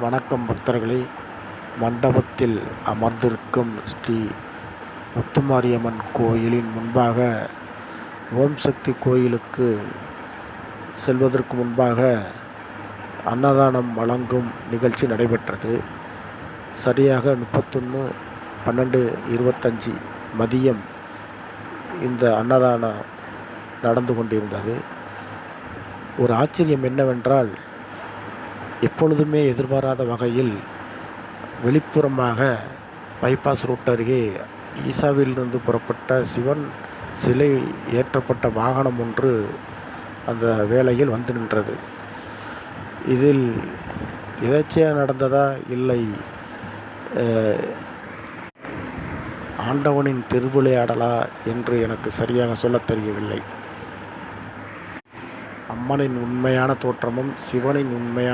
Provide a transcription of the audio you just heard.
வணக்கம் பக்தர்களே. மண்டபத்தில் அமர்ந்திருக்கும் ஸ்ரீ முத்துமாரியம்மன் கோயிலின் முன்பாக ஓம் சக்தி கோயிலுக்கு செல்வதற்கு முன்பாக அன்னதானம் வழங்கும் நிகழ்ச்சி நடைபெற்றது. சரியாக முப்பத்தொன்று பன்னெண்டு இருபத்தஞ்சி மதியம் இந்த அன்னதானம் நடந்து கொண்டிருந்தது. ஒரு ஆச்சரியம் என்னவென்றால் எப்பொழுதுமே எதிர்பாராத வகையில் வெளிப்புறமாக பைபாஸ் ரோட் அருகே ஈசாவிலிருந்து புறப்பட்ட சிவன் சிலை ஏற்றப்பட்ட வாகனம் ஒன்று அந்த வேளையில் வந்து நின்றது. இதில் எதேச்சையாக நடந்ததா? இல்லை. ஆண்டவனின் திருவிளையாடலா என்று எனக்கு சரியாக சொல்லத் தெரியவில்லை. அம்மனின் உண்மையான தோற்றமும் சிவனின் உண்மையான